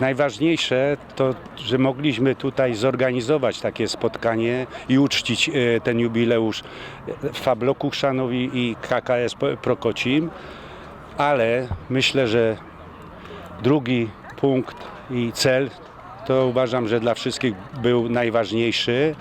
najważniejsze to, że mogliśmy tutaj zorganizować takie spotkanie i uczcić e, ten jubileusz Fabloku Chrzanowi i KKS Prokocim, ale myślę, że drugi punkt i cel to uważam, że dla wszystkich był najważniejszy.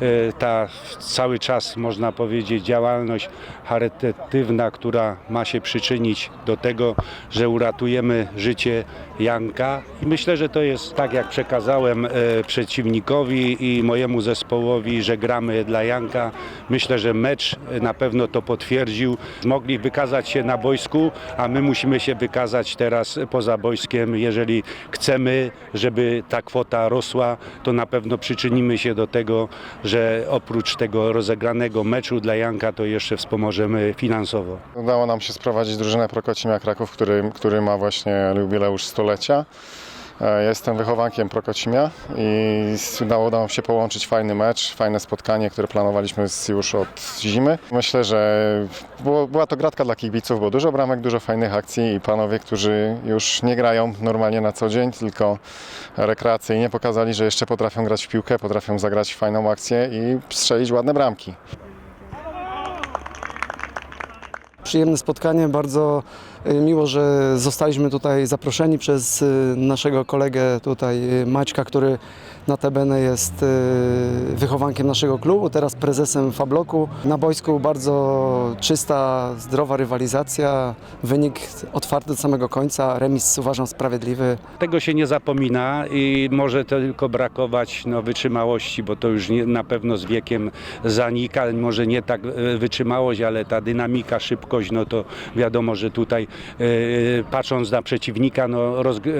E, Ta cały czas, można powiedzieć, działalność charytatywna, która ma się przyczynić do tego, że uratujemy życie Janka. I myślę, że to jest tak, jak przekazałem e, przeciwnikowi i mojemu zespołowi, że gramy dla Janka. Myślę, że mecz na pewno to potwierdził. Mogli wykazać się na boisku, a my musimy się wykazać teraz poza boiskiem. Jeżeli chcemy, żeby ta kwota rosła, to na pewno przyczynimy się do tego, że oprócz tego rozegranego meczu dla Janka, to jeszcze wspomożemy finansowo. Udało nam się sprowadzić drużynę Prokocimia Kraków, który, który ma właśnie jubileusz stulecia. E, Jestem wychowankiem Prokocimia i udało nam się połączyć fajny mecz, fajne spotkanie, które planowaliśmy już od zimy. Myślę, że była to gratka dla kibiców, bo dużo bramek, dużo fajnych akcji i panowie, którzy już nie grają normalnie na co dzień, tylko rekreacyjnie pokazali, że jeszcze potrafią grać w piłkę, potrafią zagrać fajną akcję i strzelić ładne bramki. Przyjemne spotkanie, bardzo y, miło, że zostaliśmy tutaj zaproszeni przez y, naszego kolegę tutaj y, Maćka, który notabene jest y, wychowankiem naszego klubu, teraz prezesem Fabloku. Na boisku bardzo czysta, zdrowa rywalizacja, wynik otwarty do samego końca, remis uważam sprawiedliwy. Tego się nie zapomina i może tylko brakować no, wytrzymałości, bo to już nie, na pewno z wiekiem zanika. Może nie tak e, wytrzymałość, ale ta dynamika, szybkość, no to wiadomo, że tutaj e, patrząc na przeciwnika, no,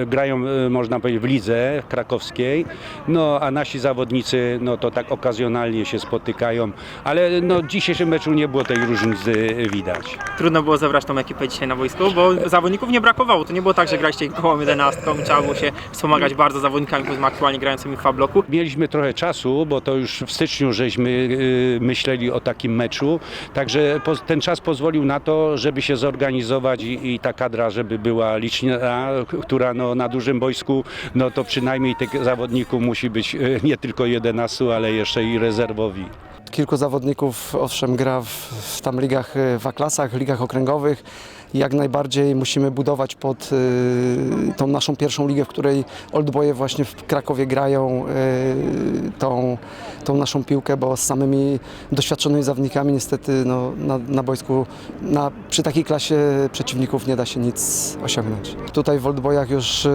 grają, można powiedzieć, w lidze krakowskiej, no a nasi zawodnicy, no to tak okazjonalnie się spotykają, ale no, w dzisiejszym meczu nie było tej różnicy widać. Trudno było zebrać tą ekipę dzisiaj na boisku, bo zawodników nie brakowało. To nie było tak, że graliście koło 11 i trzeba było się wspomagać bardzo zawodnikami, aktualnie grającymi w Fabloku. Mieliśmy trochę czasu, bo to już w styczniu żeśmy y, myśleli o takim meczu, także ten czas pozwolił na to, żeby się zorganizować i, i ta kadra, żeby była liczna, która no, na dużym boisku, no to przynajmniej tych zawodników musi być y, nie tylko 11, ale jeszcze i rezerwowi. Kilku zawodników owszem gra w, w tam ligach, y, w A-klasach, ligach okręgowych. Jak najbardziej musimy budować pod y, tą naszą pierwszą ligę, w której Oldboye właśnie w Krakowie grają y, tą, tą naszą piłkę, bo z samymi doświadczonymi zawodnikami niestety no, na, na boisku na, przy takiej klasie przeciwników nie da się nic osiągnąć. Tutaj w Oldboyach już y,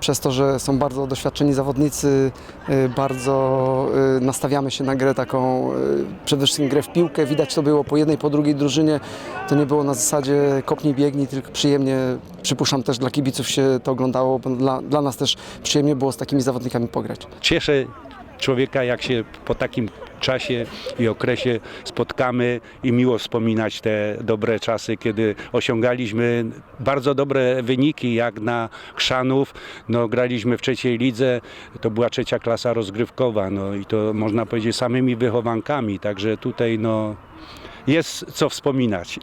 przez to, że są bardzo doświadczeni zawodnicy, bardzo nastawiamy się na grę taką, przede wszystkim grę w piłkę. Widać to było po jednej, po drugiej drużynie. To nie było na zasadzie kopnij, biegnij, tylko przyjemnie, przypuszczam też dla kibiców się to oglądało, bo dla, dla nas też przyjemnie było z takimi zawodnikami pograć. Cieszę człowieka, jak się po takim czasie i okresie spotkamy i miło wspominać te dobre czasy, kiedy osiągaliśmy bardzo dobre wyniki, jak na Chrzanów. No, graliśmy w trzeciej lidze, to była trzecia klasa rozgrywkowa, no i to można powiedzieć samymi wychowankami, także tutaj no, jest co wspominać.